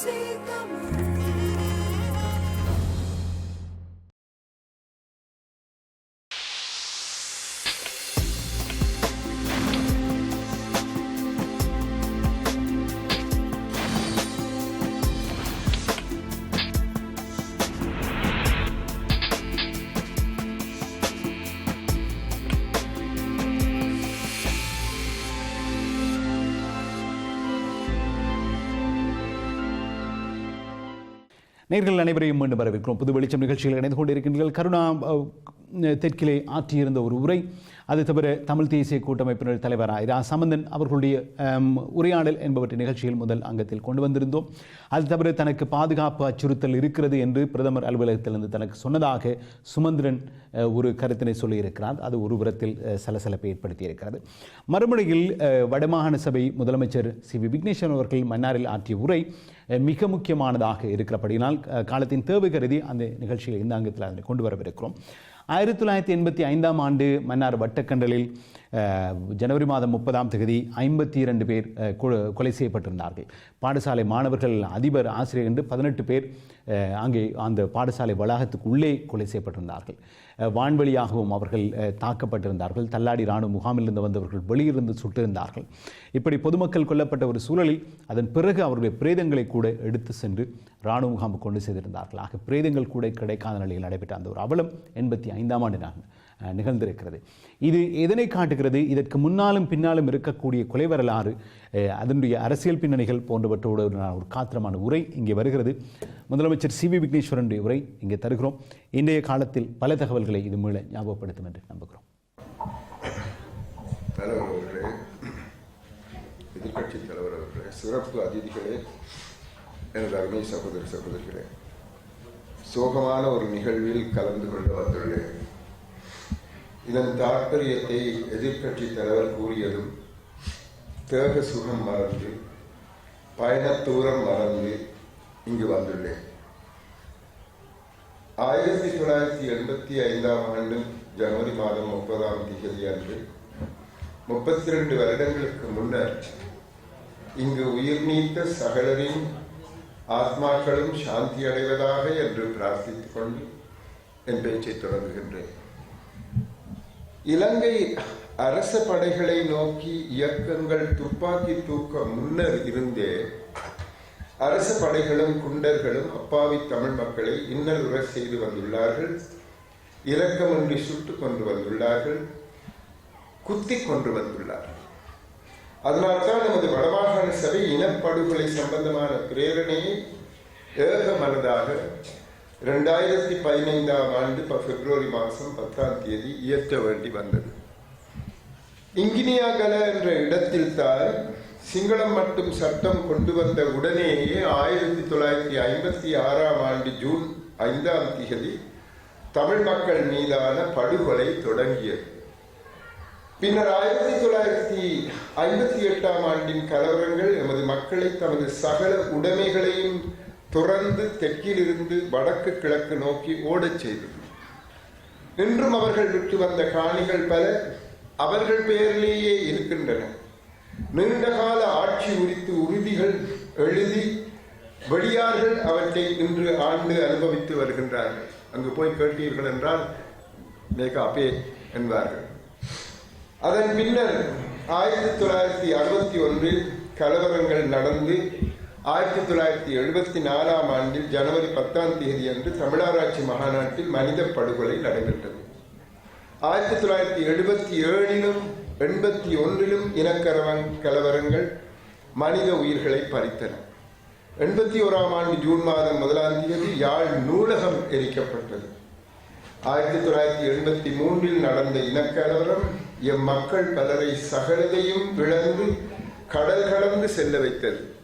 see the moon. நேர்கள் அனைவரையும் மீண்டும் வரவேற்கிறோம். புது வெளிச்சம் நிகழ்ச்சியில் இணைந்து கொண்டிருக்கின்றீர்கள். கருணா தெற்கிலே ஆற்றியிருந்த ஒரு உரை. அது தவிர தமிழ் தேசிய கூட்டமைப்பினர் தலைவர் இரா சம்பந்தன் அவர்களுடைய உரையாடல் என்பவற்றை நிகழ்ச்சியில் முதல் அங்கத்தில் கொண்டு வந்திருந்தோம். அது தவிர தனக்கு பாதுகாப்பு அச்சுறுத்தல் இருக்கிறது என்று பிரதமர் அலுவலகத்திலிருந்து தனக்கு சொன்னதாக சுமந்திரன் ஒரு கருத்தினை சொல்லியிருக்கிறார். அது ஒரு புறத்தில் சலசலப்பை ஏற்படுத்தியிருக்கிறது. மறுமுறையில் வடமாகாண சபை முதலமைச்சர் சி. வி. விக்னேஸ்வரன் அவர்கள் மன்னாரில் ஆற்றிய உரை மிக முக்கியமானதாக இருக்கிறபடியினால் காலத்தின் தேவை கருதி அந்த நிகழ்ச்சியில் இந்த அங்கத்தில் அதனை கொண்டு வரவிருக்கிறோம். ஆயிரத்தி தொள்ளாயிரத்தி எண்பத்தி ஐந்தாம் ஆண்டு மன்னார் வட்டக்கண்டலில் ஜனவரி மாதம் முப்பதாம் தேதி ஐம்பத்தி இரண்டு பேர் கொலை செய்யப்பட்டிருந்தார்கள். பாடசாலை மாணவர்கள் அதிபர் ஆசிரியர் என்று பதினெட்டு பேர் அங்கே அந்த பாடசாலை வளாகத்துக்கு உள்ளே கொலை செய்யப்பட்டிருந்தார்கள். வான்வழியாகவும் அவர்கள் தாக்கப்பட்டிருந்தார்கள். தள்ளாடி இராணுவ முகாமிலிருந்து வந்தவர்கள் வெளியிருந்து சுட்டிருந்தார்கள் இப்படி பொதுமக்கள் கொல்லப்பட்ட ஒரு சூழலில் அதன் பிறகு அவருடைய பிரேதங்களை கூட எடுத்து சென்று இராணுவ முகாமுக்கு கொண்டு செய்திருந்தார்கள் ஆக பிரேதங்கள் கூட கிடைக்காத நிலையில் நடைபெற்ற அந்த ஒரு அவலம் எண்பத்தி ஐந்தாம் ஆண்டு. நாங்கள் நிகழ்ந்திருக்கிறது. இது எதனை காட்டுகிறது? இதற்கு முன்னாலும் பின்னாலும் இருக்கக்கூடிய கொலை வரலாறு அதனுடைய அரசியல் பின்னணிகள் போன்றவற்றோடு ஒரு காத்திரமான உரை இங்கே வருகிறது. முதலமைச்சர் சி வி விக்னேஸ்வரனுடைய உரை இங்கே தருகிறோம். இன்றைய காலத்தில் பல தகவல்களை இது மூல ஞாபகப்படுத்தும் என்று நம்புகிறோம். எதிர்கட்சி தலைவர் அவர்களே சிறப்பு அதிதிகளே எனது அருமை சகோதர சகோதரிகளே சோகமான ஒரு நிகழ்வில் கலந்து கொண்டு வந்துள்ளேன். இதன் தாற்பயத்தை எதிர்கட்சி தலைவர் கூறியதும் தேக சுகம் மறந்து பயணத்தூரம் மறந்து இங்கு வந்துள்ளேன். ஆயிரத்தி தொள்ளாயிரத்தி எண்பத்தி ஐந்தாம் ஆண்டு ஜனவரி மாதம் முப்பதாம் தேதி அன்று முப்பத்தி ரெண்டு வருடங்களுக்கு முன்னர் இங்கு உயிர் நீத்த சகலரின் ஆத்மாக்களும் சாந்தி அடைவதாக என்று பிரார்த்தித்துக் கொண்டு என் பேச்சை தொடங்குகின்றேன். இலங்கை அரச படைகளை நோக்கி இயக்கங்கள் துப்பாக்கி தூக்க முன்னர் இருந்தே அரச படைகளும் குண்டர்களும் அப்பாவி தமிழ் மக்களை இன்னலுற செய்து வந்துள்ளார்கள். இரக்கமின்றி சுட்டுக் கொண்டு வந்துள்ளார்கள். குத்தி கொண்டு வந்துள்ளார்கள். அதனால்தான் நமது வடமாகாண சபை இனப்படுகொலை சம்பந்தமான பிரேரணையை ஏக மனதாக ரெண்டாயிரத்தி பதினைந்தாம் ஆண்டு ப- பிப்ரவரி மாதம் பத்தாம் தேதி இயற்ற வேண்டி வந்தது. இங்கினியாகல என்ற இடத்தில் தான் சிங்களம் மட்டும் சட்டம் கொண்டு வந்த உடனேயே ஆயிரத்தி தொள்ளாயிரத்தி ஐம்பத்தி ஆறாம் ஆண்டு ஜூன் ஐந்தாம் தேதி தமிழ் மக்கள் மீதான படுகொலை தொடங்கியது. பின்னர் ஆயிரத்தி தொள்ளாயிரத்தி ஐம்பத்தி எட்டாம் ஆண்டின் கலவரங்கள் எமது மக்களை தமது சகல உடைமைகளையும் துறந்து தெற்கிலிருந்து வடக்கு கிழக்கு நோக்கி ஓடச் செய்தது. இன்றும் அவர்கள் விட்டு வந்த காணிகள் பல அவர்கள் பெயரிலேயே இருக்கின்றன. நீண்டகால ஆட்சி உரித்து உறுதிகள் எழுதி வெளியார்கள் அவற்றை இன்று ஆண்டு அனுபவித்து வருகின்றார்கள். அங்கு போய் கேட்டீர்கள் என்றால் மேக என்பார்கள். அதன் பின்னர் ஆயிரத்தி தொள்ளாயிரத்தி அறுபத்தி ஒன்றில் கலவரங்கள் நடந்து ஆயிரத்தி தொள்ளாயிரத்தி எழுபத்தி நாலாம் ஆண்டில் ஜனவரி பத்தாம் தேதி அன்று தமிழராட்சி மாநாட்டில் மனித படுகொலை நடைபெற்றது. ஆயிரத்தி தொள்ளாயிரத்தி எழுபத்தி ஏழிலும் எண்பத்தி ஒன்றிலும் இனக்கரவன் கலவரங்கள் மனித உயிர்களை பறித்தன. எண்பத்தி ஓராம் ஆண்டு ஜூன் மாதம் முதலாம் தேதி யாழ் நூலகம் எரிக்கப்பட்டது. ஆயிரத்தி தொள்ளாயிரத்தி எண்பத்தி மூன்றில் நடந்த இனக்கலவரம் எம் மக்கள் பலரை சகலதையும் இழந்து கடல் கடந்து செல்ல வைத்தது.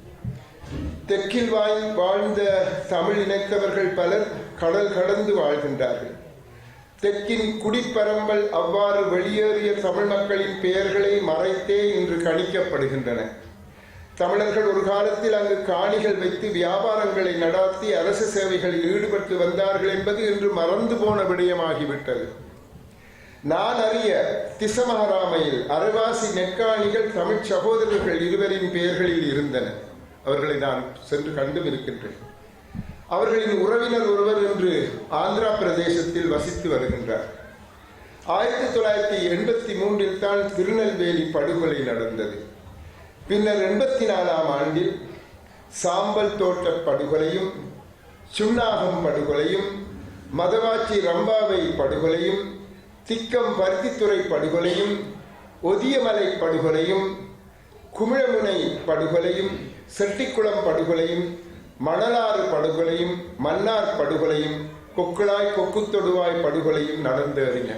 தெற்கில் வாய் வாழ்ந்த தமிழ் இனத்தவர்கள் பலர் கடல் கடந்து வாழ்கின்றார்கள். தெற்கின் குடிப்பரம்பல் அவ்வாறு வெளியேறிய தமிழ் மக்களின் பெயர்களை மறைத்தே இன்று கணிக்கப்படுகின்றன. தமிழர்கள் ஒரு காலத்தில் அங்கு காணிகள் வைத்து வியாபாரங்களை நடாத்தி அரசு சேவைகளில் ஈடுபட்டு வந்தார்கள் என்பது இன்று மறந்து போன விடயமாகிவிட்டது. நான் அறிய திசமகராமையில் அரவாசி நெற்காணிகள் தமிழ் சகோதரர்கள் இருவரின் பெயர்களில் இருந்தன. அவர்களை நான் சென்று கண்டும் இருக்கின்றேன். அவர்களின் உறவினர் ஒருவர் என்று ஆந்திரா பிரதேசத்தில் வசித்து வருகின்றார். ஆயிரத்தி தொள்ளாயிரத்தி எண்பத்தி மூன்றில் தான் திருநெல்வேலி படுகொலை நடந்தது. பின்னர் எண்பத்தி நாலாம் ஆண்டில் சாம்பல் தோட்ட படுகொலையும் சுண்ணாகம் படுகொலையும் மதவாச்சி ரம்பாவை படுகொலையும் திக்கம் பருத்தித்துறை படுகொலையும் ஒதியமலை படுகொலையும் குமிழமுனை படுகொலையும் செட்டிக்குளம் படுகொலையும் மணலாறு படுகொலையும் மன்னார் படுகொலையும் கொக்குளாய் கொக்குத்தொடுவாய் படுகொலையும் நடந்தேறின.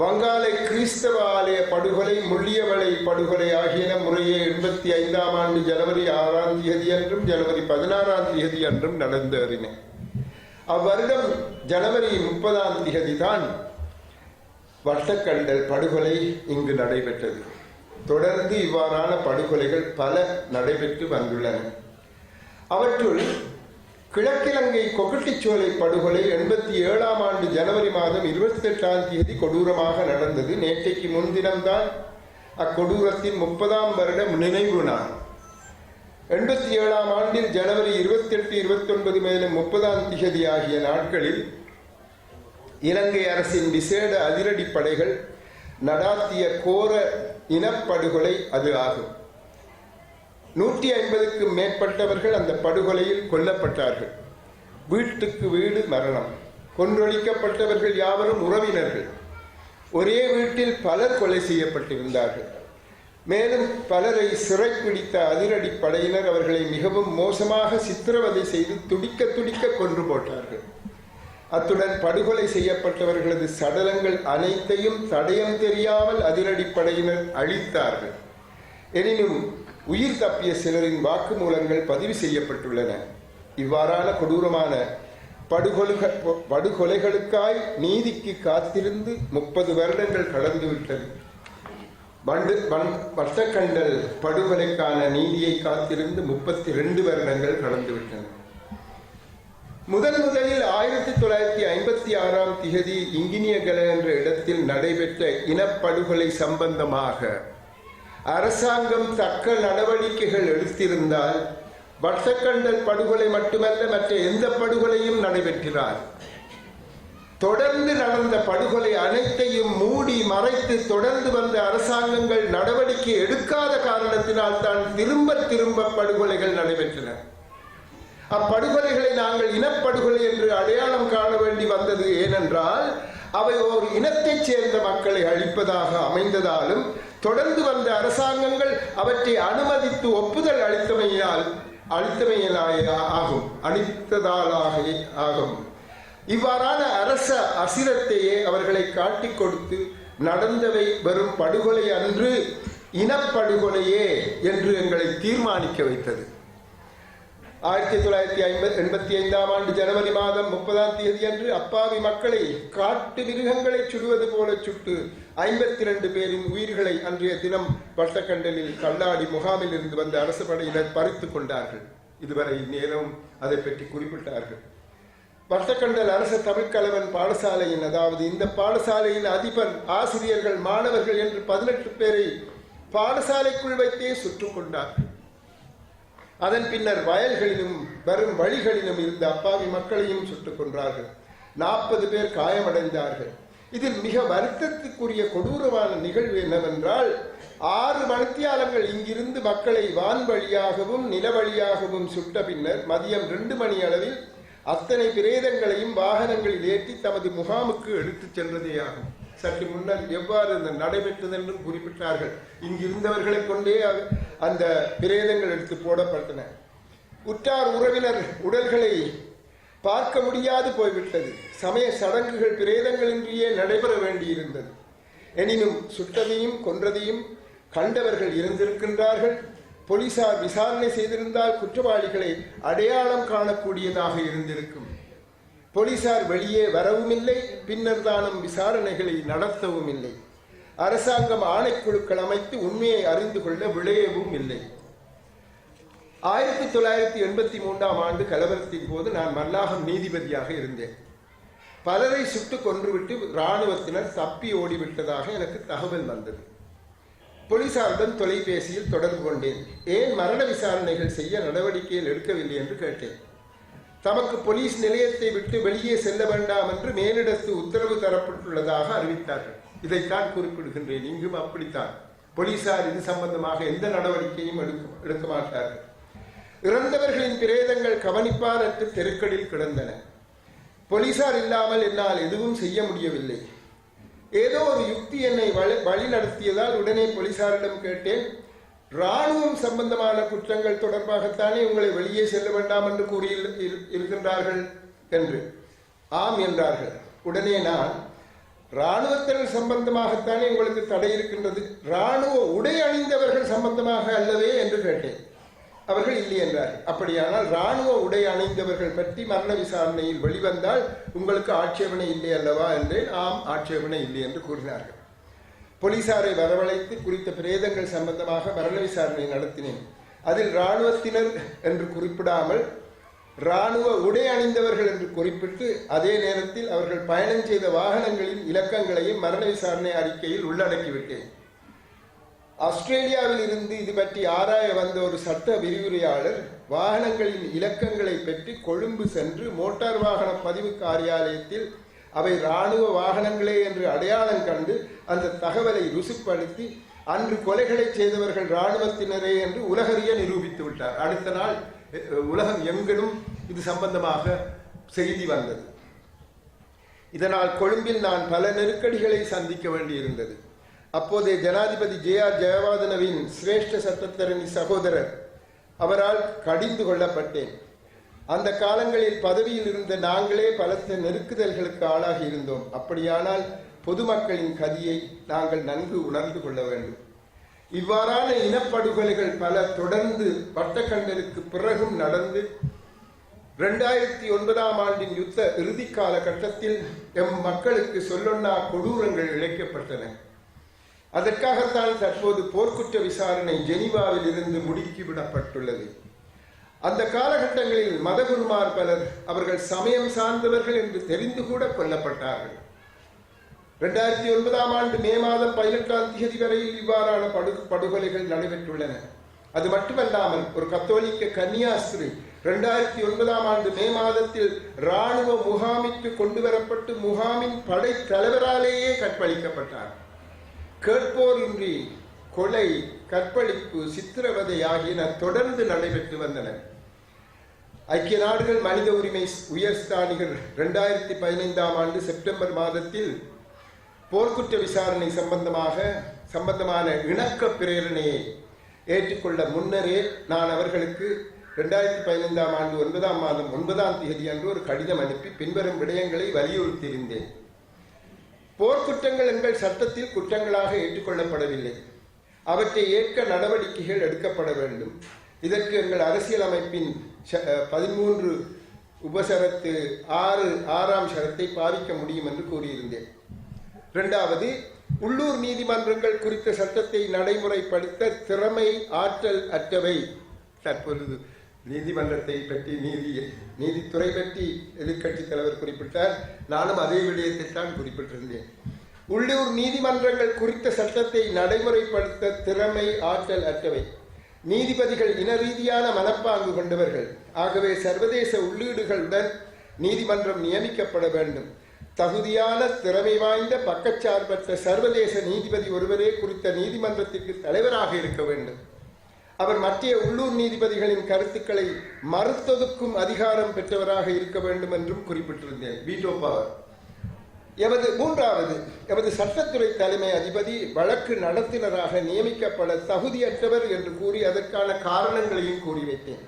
வங்காளை கிறிஸ்தவ ஆலய படுகொலை முள்ளியவளை படுகொலை ஆகியன முறையே எண்பத்தி ஐந்தாம் ஆண்டு ஜனவரி ஆறாம் தேதி அன்றும் ஜனவரி பதினாறாம் தேதி அன்றும் நடந்தேறின. அவ்வருடம் ஜனவரி முப்பதாம் தேதி தான் வட்டக்கண்டல் படுகொலை இங்கு நடைபெற்றது. தொடர்ந்து இவ்வாறான படுகொலைகள் பல நடைபெற்று வந்துள்ளன. அவற்றுள் கிழக்கிலங்கை கொக்கட்டிச்சோலை படுகொலை எண்பத்தி ஏழாம் ஆண்டு ஜனவரி மாதம் இருபத்தி எட்டாம் தேதி கொடூரமாக நடந்தது. நேற்றைக்கு முன்தினம்தான் அக்கொடூரத்தின் முப்பதாம் வருடம் நினைவு நாள். எண்பத்தி ஏழாம் ஆண்டில் ஜனவரி இருபத்தி எட்டு இருபத்தி ஒன்பது மேலும் முப்பதாம் திகதி ஆகிய நாட்களில் இலங்கை அரசின் விசேட அதிரடிப்படைகள் நடாத்திய கோர இனப்படுகொலை அது ஆகும். நூற்றி ஐம்பதுக்கும் மேற்பட்டவர்கள் அந்த படுகொலையில் கொல்லப்பட்டார்கள். வீட்டுக்கு வீடு மரணம். கொன்றொழிக்கப்பட்டவர்கள் யாவரும் உறவினர்கள். ஒரே வீட்டில் பலர் கொலை செய்யப்பட்டிருந்தார்கள். மேலும் பலரை சிறைப்பிடித்த அதிரடி படையினர் அவர்களை மிகவும் மோசமாக சித்திரவதை செய்து துடிக்க துடிக்க கொன்று போட்டார்கள். அத்துடன் படுகொலை செய்யப்பட்டவர்களது சடலங்கள் அனைத்தையும் தடயம் தெரியாமல் அதிரடிப்படையினர் அழித்தார்கள். எனினும் உயிர் தப்பிய சிலரின் வாக்குமூலங்கள் பதிவு செய்யப்பட்டுள்ளன. இவ்வாறான கொடூரமான படுகொலுக படுகொலைகளுக்காய் நீதிக்கு காத்திருந்து முப்பது வருடங்கள் கடந்துவிட்டது. வண்டு வன் வட்டக்கண்டல் படுகொலைக்கான நீதியை காத்திருந்து முப்பத்தி ரெண்டு வருடங்கள் கடந்துவிட்டன. முதன் முதலில் ஆயிரத்தி தொள்ளாயிரத்தி ஐம்பத்தி ஆறாம் திகதி இங்கினியகல என்ற இடத்தில் நடைபெற்ற இனப்படுகொலை சம்பந்தமாக அரசாங்கம் தக்க நடவடிக்கைகள் எடுத்திருந்தால் வட்டக்கண்டல் படுகொலை மட்டுமல்ல மற்ற எந்த படுகொலையும் நடைபெற்றார் தொடர்ந்து நடந்த படுகொலை அனைத்தையும் மூடி மறைத்து தொடர்ந்து வந்த அரசாங்கங்கள் நடவடிக்கை எடுக்காத காரணத்தினால் தான் திரும்ப திரும்ப படுகொலைகள் நடைபெற்றன. அப்படுகொலைகளை நாங்கள் இனப்படுகொலை என்று அடையாளம் காண வேண்டி வந்தது ஏனென்றால் அவை ஒரு இனத்தைச் சேர்ந்த மக்களை அழிப்பதாக அமைந்ததாலும் தொடர்ந்து வந்த அரசாங்கங்கள் அவற்றை அனுமதித்து ஒப்புதல் அளித்தமையினால் அளித்தமையினாய ஆகும் அளித்ததாலாக ஆகும். இவ்வாறான அரச அசிரத்தையே அவர்களை காட்டிக் கொடுத்து நடந்தவை வெறும் படுகொலை அன்று இனப்படுகொலையே என்று எங்களை தீர்மானிக்க வைத்தது. ஆயிரத்தி தொள்ளாயிரத்தி ஐம்பத்தி எண்பத்தி ஐந்தாம் ஆண்டு ஜனவரி மாதம் முப்பதாம் தேதி அன்று அப்பாவி மக்களை காட்டு மிருகங்களை சுடுவது போல சுட்டு ஐம்பத்தி இரண்டு பேரின் உயிர்களை அன்றைய தினம் வட்டக்கண்டலில் கல்லாடி முகாமில் இருந்து வந்த அரசு படையினர் பறித்துக் கொண்டார்கள். இதுவரை நேரம் அதை பற்றி குறிப்பிட்டார்கள். வட்டக்கண்டல் அரச தமிழ்கலவன் பாடசாலையின் அதாவது இந்த பாடசாலையின் அதிபர் ஆசிரியர்கள் மாணவர்கள் என்று பதினெட்டு பேரை பாடசாலைக்குள் வைத்தே சுற்றுக் கொண்டார்கள். அதன் பின்னர் வயல்களிலும் வரும் வழிகளிலும் இருந்த அப்பாவி மக்களையும் சுட்டுக் கொன்றார்கள். நாற்பது பேர் காயமடைந்தார்கள். இதில் மிக வருத்தத்துக்குரிய கொடூரமான நிகழ்வு என்னவென்றால் ஆறு மணித்தியாலங்கள் இங்கிருந்து மக்களை வான் வழியாகவும் நில வழியாகவும் சுட்ட பின்னர் மதியம் ரெண்டு மணி அளவில் அத்தனை பிரேதங்களையும் வாகனங்களில் ஏற்றி தமது முகாமுக்கு எடுத்துச் சென்றதேயாகும். சற்று முன்னர் எவ்வாறு அந்த நடைபெற்றது என்றும் குறிப்பிட்டார்கள் இங்கிருந்தவர்களை கொண்டே அந்த பிரேதங்கள் எடுத்து போடப்பட்டன. உற்றார் உறவினர் உடல்களை பார்க்க முடியாது போய்விட்டது. சமய சடங்குகள் பிரேதங்கள் இன்றியே நடைபெற வேண்டியிருந்தது. எனினும் சுட்டதையும் கொன்றதையும் கண்டவர்கள் இருந்திருக்கின்றார்கள். போலீசார் விசாரணை செய்திருந்தால் குற்றவாளிகளை அடையாளம் காணக்கூடியதாக இருந்திருக்கும். போலீசார் வெளியே வரவும் இல்லை பின்னர் தானும் விசாரணைகளை நடத்தவும் இல்லை அரசாங்கம் ஆணைக்குழுக்கள் அமைத்து உண்மையை அறிந்து கொள்ள விளையவும் இல்லை ஆயிரத்தி தொள்ளாயிரத்தி எண்பத்தி மூன்றாம் ஆண்டு கலவரத்தின் போது நான் மல்லாகம் நீதிபதியாக இருந்தேன். பலரை சுட்டு கொன்றுவிட்டு இராணுவத்தினர் தப்பி ஓடிவிட்டதாக எனக்கு தகவல் வந்தது. போலீசாருடன் தொலைபேசியில் தொடர்பு கொண்டேன். ஏன் மரண விசாரணைகள் செய்ய நடவடிக்கைகள் எடுக்கவில்லை என்று கேட்டேன். தமக்கு போலீஸ் நிலையத்தை விட்டு வெளியே செல்ல வேண்டாம் என்று மேலிடத்து உத்தரவு தரப்பட்டுள்ளதாக அறிவித்தார்கள். இதைத்தான் குறிப்பிடுகின்றேன். இங்கும் அப்படித்தான். போலீசார் இது சம்பந்தமாக எந்த நடவடிக்கையும் எடுக்க எடுக்க மாட்டார்கள். இறந்தவர்களின் பிரேதங்கள் கவனிப்பாரற்று தெருக்களில் கிடந்தன. போலீசார் இல்லாமல் என்னால் எதுவும் செய்ய முடியவில்லை. ஏதோ ஒரு யுக்தி என்னை வழி வழி நடத்தியதால் உடனே போலீசாரிடம் கேட்டேன். ராணுவம் சம்பந்தமான குற்றங்கள் தொடர்பாகத்தானே உங்களை வெளியே செல்ல வேண்டாம் என்று கூறி இருக்கின்றார்கள் என்று. ஆம் என்றார்கள். உடனே நான் இராணுவத்தினர் சம்பந்தமாகத்தானே உங்களுக்கு தடை இருக்கின்றது? இராணுவ உடை அணிந்தவர்கள் சம்பந்தமாக அல்லவே என்று கேட்டேன். அவர்கள் இல்லை என்றார்கள். அப்படியானால் இராணுவ உடை அணிந்தவர்கள் பற்றி மரண விசாரணையில் வெளிவந்தால் உங்களுக்கு ஆட்சேபனை இல்லை அல்லவா என்றேன். ஆம் ஆட்சேபனை இல்லை என்று கூறினார்கள். போலீசாரை வரவழைத்து குறித்த பிரேதங்கள் சம்பந்தமாக மரண விசாரணை நடத்தினேன். அதில் இராணுவத்தினர் என்று குறிப்பிடாமல் இராணுவ உடை அணிந்தவர்கள் என்று குறிப்பிட்டு அதே நேரத்தில் அவர்கள் பயணம் செய்த வாகனங்களின் இலக்கங்களையும் மரண விசாரணை அறிக்கையில் உள்ளடக்கிவிட்டேன். ஆஸ்திரேலியாவில் இருந்து இது பற்றி ஆராய வந்த ஒரு சட்ட விரிவுரையாளர் வாகனங்களின் இலக்கங்களை பற்றி கொழும்பு சென்று மோட்டார் வாகன பதிவு காரியாலயத்தில் அவை இராணுவ வாகனங்களே என்று அடையாளம் கண்டு அந்த தகவலை ருசுப்படுத்தி அன்று கொலைகளை செய்தவர்கள் இராணுவத்தினரே என்று உலகறிய நிரூபித்து விட்டார். அடுத்த நாள் உலகம் எங்கிலும் இது சம்பந்தமாக செய்தி வந்தது. இதனால் கொழும்பில் நான் பல நெருக்கடிகளை சந்திக்க வேண்டியிருந்தது. அப்போதைய ஜனாதிபதி ஜே ஆர் ஜெயவாதனவின் சிரேஷ்ட சட்டத்தரணி சகோதரர் அவரால் கடிந்து கொள்ளப்பட்டேன். அந்த காலங்களில் பதவியில் இருந்த நாங்களே பலத்த நெருக்குதல்களுக்கு ஆளாகி இருந்தோம். அப்படியானால் பொதுமக்களின் கதியை நாங்கள் நன்கு உணர்ந்து கொள்ள வேண்டும். இவ்வாறான இனப்படுகொலைகள் பல தொடர்ந்து வட்டக்கண்டலுக்கு பிறகும் நடந்து இரண்டாயிரத்தி ஒன்பதாம் ஆண்டின் யுத்த இறுதி காலகட்டத்தில் எம் மக்களுக்கு சொல்லொன்னா கொடூரங்கள் இழைக்கப்பட்டன. அதற்காகத்தான் தற்போது போர்க்குற்ற விசாரணை ஜெனிவாவில் இருந்து முடுக்கிவிடப்பட்டுள்ளது. அந்த காலகட்டங்களில் மதகுருமார் பலர் அவர்கள் சமயம் சார்ந்தவர்கள் என்று தெரிந்து கூட கொல்லப்பட்டார்கள் இரண்டாயிரத்தி ஒன்பதாம் ஆண்டு மே மாதம் பதினெட்டாம் தேதி வரையில் இவ்வாறான படு படுகொலைகள் நடைபெற்றுள்ளன. அது மட்டுமல்லாமல் ஒரு கத்தோலிக்க கன்னியாஸ்திரி இரண்டாயிரத்தி ஒன்பதாம் ஆண்டு மே மாதத்தில் இராணுவ முகாமிற்கு கொண்டு வரப்பட்டு முகாமின் படை தலைவராலேயே கற்பழிக்கப்பட்டார். கேட்போரின்றி கொலை கற்பழிப்பு சித்திரவதை ஆகியன தொடர்ந்து நடைபெற்று வந்தன. ஐக்கிய நாடுகள் மனித உரிமை உயர்ஸ்தானிகள் இரண்டாயிரத்தி பதினைந்தாம் ஆண்டு செப்டம்பர் மாதத்தில் போர்க்குற்ற விசாரணை சம்பந்தமாக சம்பந்தமான இணக்க பிரேரணையை ஏற்றுக்கொள்ள முன்னரே நான் அவர்களுக்கு இரண்டாயிரத்தி பதினைந்தாம் ஆண்டு ஒன்பதாம் மாதம் ஒன்பதாம் தேதி அன்று ஒரு கடிதம் அனுப்பி பின்வரும் விடயங்களை வலியுறுத்தியிருந்தேன். போர்க்குற்றங்கள் எங்கள் சட்டத்தில் குற்றங்களாக ஏற்றுக்கொள்ளப்படவில்லை. அவற்றை ஏற்க நடவடிக்கைகள் எடுக்கப்பட வேண்டும். இதற்கு எங்கள் அரசியலமைப்பின் பதிமூன்று உபசரத்து ஆறு ஆறாம் சரத்தை பாவிக்க முடியும் என்று கூறியிருந்தேன். இரண்டாவது உள்ளூர் நீதிமன்றங்கள் குறித்த சட்டத்தை நடைமுறைப்படுத்த திறமை ஆற்றல் அற்றவை. தற்பொழுது நீதிமன்றத்தை பற்றி நீதி நீதித்துறை பற்றி எதிர்க்கட்சித் தலைவர் குறிப்பிட்டார். நானும் அதே விடயத்தை தான் குறிப்பிட்டிருந்தேன். உள்ளூர் நீதிமன்றங்கள் குறித்த சட்டத்தை நடைமுறைப்படுத்த திறமை ஆற்றல் அற்றவை. நீதிபதிகள் இன ரீதியான மனப்பாங்கு கொண்டவர்கள். ஆகவே சர்வதேச உள்ளீடுகளுடன் நீதிமன்றம் நியமிக்கப்பட வேண்டும். தகுதியான திறமை வாய்ந்த பக்கச்சார்பற்ற சர்வதேச நீதிபதி ஒருவரே குறித்த நீதிமன்றத்திற்கு தலைவராக இருக்க வேண்டும். அவர் மற்ற உள்ளூர் நீதிபதிகளின் கருத்துக்களை மறுத்தொதுக்கும் அதிகாரம் பெற்றவராக இருக்க வேண்டும் என்றும் குறிப்பிட்டிருந்தேன். வீட்டோ பவர் எமது மூன்றாவது எமது சட்டத்துறை தலைமை அதிபதி வழக்கு நடத்தினராக நியமிக்கப்பட தகுதியற்றவர் என்று கூறி அதற்கான காரணங்களையும் கூறி வைத்தேன்.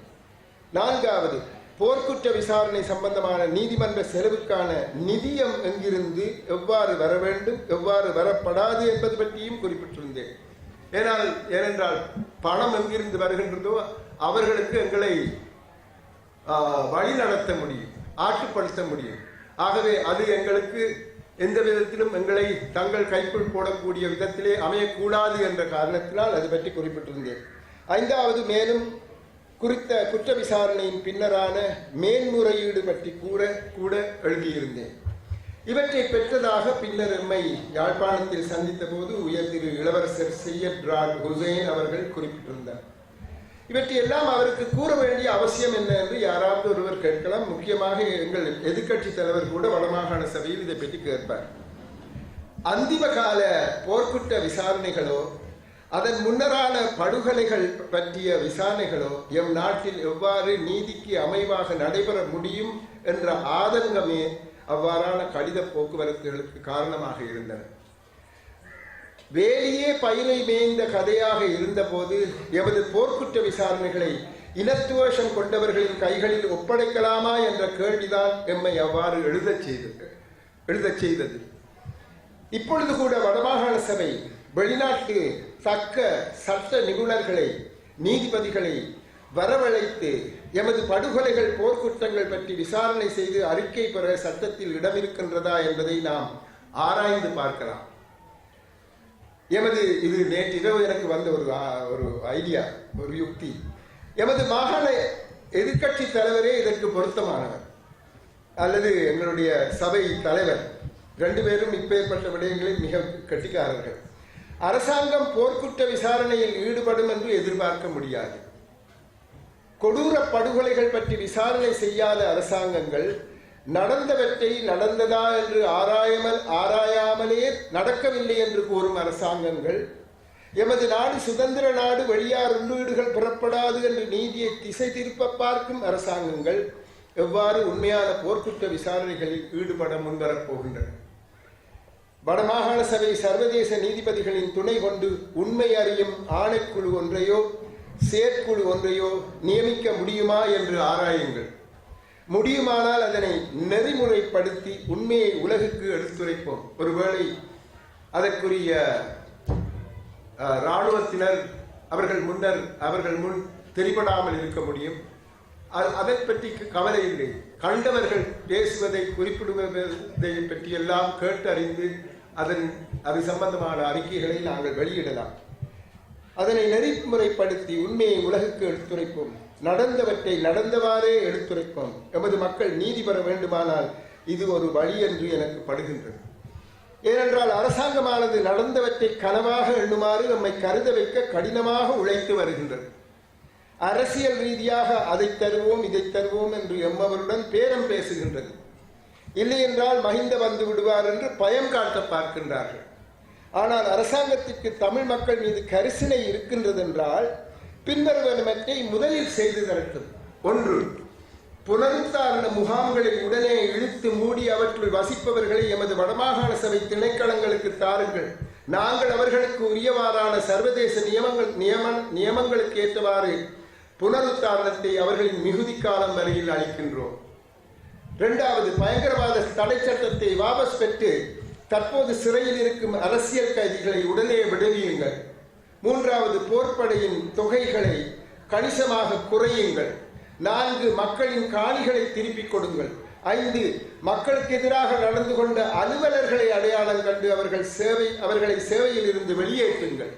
நான்காவது போர்க்குற்ற விசாரணை சம்பந்தமான நீதிமன்ற செலவுக்கான நிதியம் எங்கிருந்து எவ்வாறு வர வேண்டும் எவ்வாறு வரப்படாது என்பது பற்றியும் குறிப்பிட்டிருந்தேன். ஏனால் ஏனென்றால் பணம் எங்கிருந்து வருகின்றதோ அவர்களுக்கு எங்களை வழி நடத்த முடியும் ஆற்றுப்படுத்த முடியும். ஆகவே அது எங்களுக்கு எந்த விதத்திலும் எங்களை தங்கள் கைக்குள் போடக்கூடிய விதத்திலே அமையக்கூடாது என்ற காரணத்தினால் அது பற்றி குறிப்பிட்டிருந்தேன். ஐந்தாவது மேலும் குறித்த குற்ற விசாரணையின் பின்னரான மேன்முறையீடு பற்றி கூற கூட எழுதியிருந்தேன். இவற்றை பெற்றதாக பின்னர் எம்மை யாழ்ப்பாணத்தில் சந்தித்த போது உயர் திரு இளவரசர் சையத் ராட் ஹுசைன் அவர்கள் குறிப்பிட்டிருந்தார். இவற்றை எல்லாம் அவருக்கு கூற வேண்டிய அவசியம் என்ன என்று யாராவது ஒருவர் கேட்கலாம். முக்கியமாக எங்கள் எதிர்க்கட்சி தலைவர் கூட வடமாகாண சபையில் இதை பற்றி கேட்பார். அந்திம கால போர்க்குற்ற விசாரணைகளோ அதன் முன்னரான படுகொலைகள் பற்றிய விசாரணைகளோ எம் நாட்டில் எவ்வாறு நீதிக்கு அமைவாக நடைபெற முடியும் என்ற ஆதங்கமே அவ்வாறான கடித போக்குவரத்துகளுக்கு காரணமாக இருந்தன. வேலியே பயிரை மேய்ந்த கதையாக இருந்தபோது எமது போர்க்குற்ற விசாரணைகளை இனத்துவேஷம் கொண்டவர்களின் கைகளில் ஒப்படைக்கலாமா என்ற கேள்விதான் எம்மை அவ்வாறு எழுதச் செய்தது. எழுதச் செய்தது. இப்பொழுது கூட வடமாகாண சபை வெளிநாட்டு தக்க சட்ட நிபுணர்களை நீதிபதிகளை வரவழைத்து எமது படுகொலைகள் போர்க்குற்றங்கள் பற்றி விசாரணை செய்து அறிக்கை பெற சட்டத்தில் இடமிருக்கின்றதா என்பதை நாம் ஆராய்ந்து பார்க்கலாம். எமது இது நேற்றிரவு எனக்கு வந்த ஒரு ஒரு ஐடியா ஒரு யுக்தி. எமது மாகாண எதிர்க்கட்சி தலைவரே இதற்கு பொருத்தமானவர். அல்லது எங்களுடைய சபை தலைவர். ரெண்டு பேரும் இப்பேற்பட்ட விடயங்களில் மிக கட்டிக்காரர்கள். அரசாங்கம் போர்க்குற்ற விசாரணையில் ஈடுபடும் என்று எதிர்பார்க்க முடியாது. கொடூர படுகொலைகள் பற்றி விசாரணை செய்யாத அரசாங்கங்கள் நடந்தவற்றை நடந்ததா என்று ஆராயாமல் ஆராயாமலே நடக்கவில்லை என்று கூறும் அரசாங்கங்கள் எமது நாடு சுதந்திர நாடு வழியார் உள்ளீடுகள் புறப்படாது என்று நீதியை திசை திருப்ப பார்க்கும் அரசாங்கங்கள் எவ்வாறு உண்மையான போர்க்குற்ற விசாரணைகளில் ஈடுபட முன்வரப் போகின்றன. வடமாகாண சபை சர்வதேச நீதிபதிகளின் துணை கொண்டு உண்மை அறியும் ஆணைக்குழு ஒன்றையோ செயற்குழு ஒன்றையோ நியமிக்க முடியுமா என்று ஆராயுங்கள். முடியுமானால் அதனை நெறிமுறைப்படுத்தி உண்மையை உலகுக்கு எடுத்துரைப்போம். ஒருவேளை அதற்குரிய இராணுவத்தினர் அவர்கள் முன்னர் அவர்கள் முன் தெரிபடாமல் இருக்க முடியும். அதை பற்றி கவலை இல்லை. கண்டவர்கள் பேசுவதை குறிப்பிடுவதை பற்றியெல்லாம் கேட்டறிந்து அதன் அது சம்பந்தமான அறிக்கைகளை நாங்கள் வெளியிடலாம். அதனை நெறிமுறைப்படுத்தி உண்மையை உலகுக்கு எடுத்துரைப்போம். நடந்தவற்றை நடந்தவாறே எடுத்துரைப்போம். எமது மக்கள் நீதி பெற வேண்டுமானால் இது ஒரு வழி என்று எனக்கு படுகின்றது. ஏனென்றால் அரசாங்கமானது நடந்தவற்றை கனவாக எண்ணுமாறு நம்மை கருத வைக்க கடினமாக உழைத்து வருகின்றது. அரசியல் ரீதியாக அதை தருவோம் இதை தருவோம் என்று எம்மவருடன் பேரம் பேசுகின்றது. இல்லை என்றால் வந்து விடுவார் என்று பயம் காட்ட பார்க்கின்றார்கள். ஆனால் அரசாங்கத்திற்கு தமிழ் மக்கள் மீது கரிசனை இருக்கின்றதென்றால் பின்வருவனவற்றை முதலில் செய்து தரட்டும். ஒன்று புனருத்தாரண முகாம்களை உடனே இழுத்து மூடி அவற்றுள் வசிப்பவர்களை எமது வடமாகாண சபை திணைக்களங்களுக்கு தாருங்கள். நாங்கள் அவர்களுக்கு உரியவாறான சர்வதேச நியமங்கள் நியம நியமங்களுக்கு ஏற்றவாறு புனருத்தாரணத்தை அவர்களின் மிகுதி காலம் வரையில் அளிக்கின்றோம். இரண்டாவது பயங்கரவாத தடை சட்டத்தை வாபஸ் பெற்று தற்போது சிறையில் இருக்கும் அரசியல் கைதிகளை உடனே விடுவியுங்கள். மூன்றாவது போர்ப்படையின் தொகைகளை கணிசமாக குறையுங்கள். நான்கு மக்களின் காணிகளை திருப்பிக் கொடுங்கள். ஐந்து மக்களுக்கு எதிராக நடந்து கொண்ட அலுவலர்களை அடையாளம் கண்டு அவர்கள் சேவை அவர்களை சேவையில் இருந்து வெளியேற்றுங்கள்.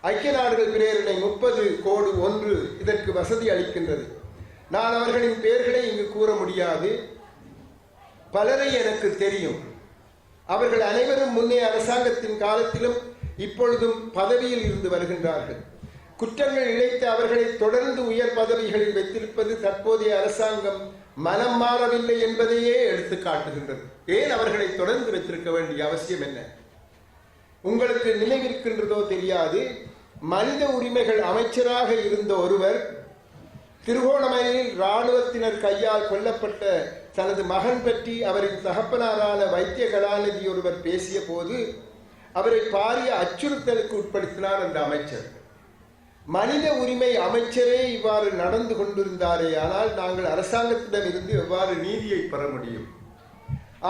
ஐக்கிய நாடுகள் பிரேரணை முப்பது கோடு ஒன்று இதற்கு வசதி அளிக்கின்றது. நான் அவர்களின் பெயர்களை இங்கு கூற முடியாது. பலரை எனக்கு தெரியும். அவர்கள் அனைவரும் முன்னே அரசாங்கத்தின் காலத்திலும் இப்பொழுதும் பதவியில் இருந்து வருகின்றார்கள். குற்றங்கள் இழைத்து அவர்களை தொடர்ந்து உயர் பதவிகளில் வைத்திருப்பது தற்போதைய அரசாங்கம் மனம் மாறவில்லை என்பதையே எடுத்து காட்டுகின்றது. ஏன் அவர்களை தொடர்ந்து வைத்திருக்க வேண்டிய அவசியம் என்ன? உங்களுக்கு நினைவிருக்கின்றதோ தெரியாது. மனித உரிமைகள் அமைச்சராக இருந்த ஒருவர் திருகோணமலையில் இராணுவத்தினர் கையால் கொல்லப்பட்ட தனது மகன் பற்றி அவரின் தகப்பனாரான வைத்திய கலாநிதி ஒருவர் பேசிய போது அவரை பாரிய அச்சுறுத்தலுக்கு உட்படுத்தினார் அந்த அமைச்சர். மனித உரிமை அமைச்சரே இவ்வாறு நடந்து கொண்டிருந்தாரே ஆனால் நாங்கள் அரசாங்கத்திடம் இருந்து எவ்வாறு நீதியை பெற முடியும்?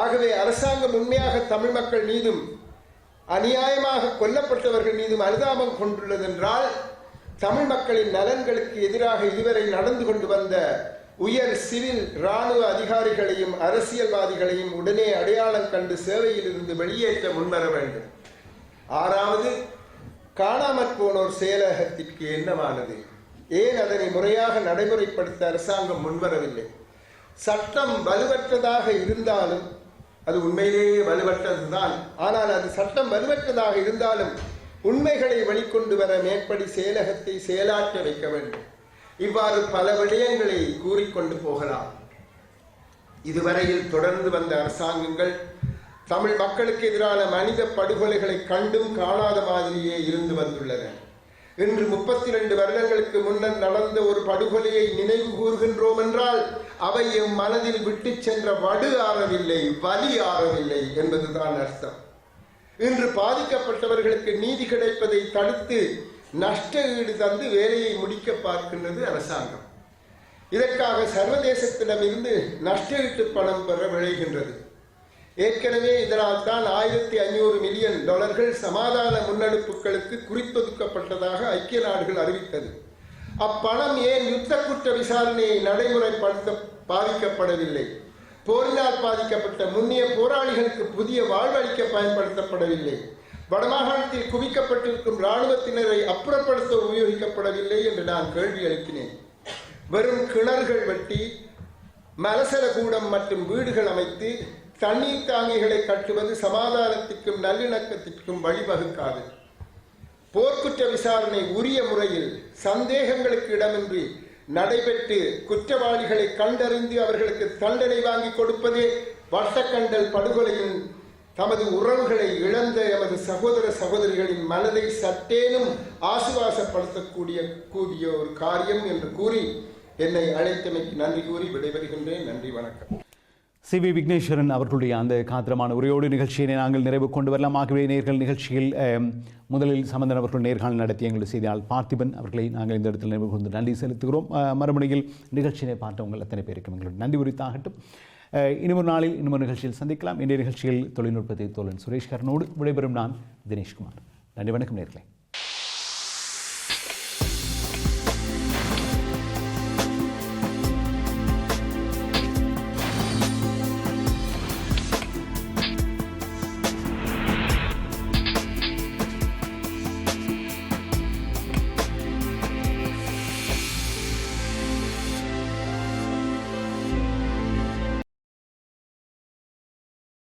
ஆகவே அரசாங்கம் உண்மையாக தமிழ் மக்கள் மீதும் அநியாயமாக கொல்லப்பட்டவர்கள் மீதும் அனுதாபம் கொண்டுள்ளதென்றால் தமிழ் மக்களின் நலன்களுக்கு எதிராக இதுவரை நடந்து கொண்டு வந்த உயர் சிவில் இராணுவ அதிகாரிகளையும் அரசியல்வாதிகளையும் உடனே அடையாளம் கண்டு சேவையில் இருந்து வெளியேற்ற முன்வர வேண்டும். ஆறாவது காணாமற் போனோர் செயலகத்திற்கு என்னவானது? ஏன் அதனை முறையாக நடைமுறைப்படுத்த அரசாங்கம் முன்வரவில்லை? சட்டம் வலுவற்றதாக இருந்தாலும் அது உண்மையிலேயே வலுவற்றதுதான். ஆனால் அது சட்டம் வலுவற்றதாக இருந்தாலும் உண்மைகளை வெளிக்கொண்டு வர மேற்படி செயலகத்தை செயலாற்ற வைக்க வேண்டும். இவ்வாறு பல விடயங்களை கூறிக்கொண்டு போகலாம். இதுவரையில் தொடர்ந்து வந்த அரசாங்கங்கள் தமிழ் மக்களுக்கு எதிரான மனித படுகொலைகளை கண்டும் காணாத மாதிரியே இருந்து வந்துள்ளன. இன்று முப்பத்தி ரெண்டு வருடங்களுக்கு முன்னர் நடந்த ஒரு படுகொலையை நினைவு கூறுகின்றோம் என்றால் அவை எம் மனதில் விட்டுச் சென்ற வடு ஆறவில்லை வலி ஆறவில்லை என்பதுதான் அர்த்தம். இன்று பாதிக்கப்பட்டவர்களுக்கு நீதி கிடைப்பதை தடுத்து நஷ்ட ஈடு தந்து வேலையை முடிக்க பார்க்கின்றது அரசாங்கம். இதற்காக சர்வதேசத்திடமிருந்து நஷ்ட ஈட்டு பணம் பெற விளைகின்றது ஏற்கனவே இதனால் தான் ஆயிரத்தி ஐநூறு மில்லியன் டாலர்கள் சமாதான முன்னெடுப்புகளுக்கு குறிப்பொதுக்கப்பட்டதாக ஐக்கிய நாடுகள் அறிவித்தது. அப்பணம் ஏன் யுத்த குற்ற விசாரணையை நடைமுறைப்படுத்த பாதிக்கப்படவில்லை? போரினால் பாதிக்கப்பட்ட முன்னிய போராளிகளுக்கு புதிய வாழ்வளிக்க பயன்படுத்தப்படவில்லை. வடமாகாணத்தில் குவிக்கப்பட்டிருக்கும் இராணுவத்தினரை அப்புறப்படுத்த உபயோகிக்கப்படவில்லை என்று நான் கேள்வி எழுப்பினேன். வெறும் கிணறுகள் வெட்டி மலசல கூடம் மற்றும் வீடுகள் அமைத்து தண்ணீர் தாங்கிகளை கட்டுவது சமாதானத்திற்கும் நல்லிணக்கத்திற்கும் வழிவகுக்காது. போர்க்குற்ற விசாரணை உரிய முறையில் சந்தேகங்களுக்கு இடமின்றி நடைபெற்று குற்றவாளிகளை கண்டறிந்து அவர்களுக்கு தண்டனை வாங்கி கொடுப்பதே வட்டக்கண்டல் படுகொலையின் தமது உறவுகளை இழந்த எமது சகோதர சகோதரிகளின் மனதை சட்டேனும் ஆசுவாசப்படுத்தக்கூடிய கூடிய ஒரு காரியம் என்று கூறி என்னை அழைத்தமைக்கு நன்றி கூறி விடைபெறுகின்றேன். நன்றி வணக்கம். சி. வி. விக்னேஸ்வரன் அவர்களுடைய அந்த காத்திரமான உரையோடு நிகழ்ச்சியினை நாங்கள் நிறைவு கொண்டு வரலாம். ஆகவே நேர்கள் நிகழ்ச்சியில் முதலில் சம்பந்தன் அவர்கள் நேர்காணல் நடத்திய எங்களுடைய செய்தியாளர் பார்த்திபன் அவர்களை நாங்கள் இந்த இடத்தில் நினைவு கொண்டு நன்றி செலுத்துகிறோம். அஹ், மறுமுனையில் நிகழ்ச்சியினை பார்த்தவங்கள் அத்தனை பேருக்கும் எங்களுடைய நன்றி உரித்தாகட்டும். அஹ், இன்னும் ஒரு நாளில் இன்னும் நிகழ்ச்சியில் சந்திக்கலாம். இன்றைய நிகழ்ச்சியில் தொழில்நுட்பத்தை தோழன் சுரேஷ்கரனோடு விடைபெறும் நான் தினேஷ்குமார். நன்றி வணக்கம் நேர்களே.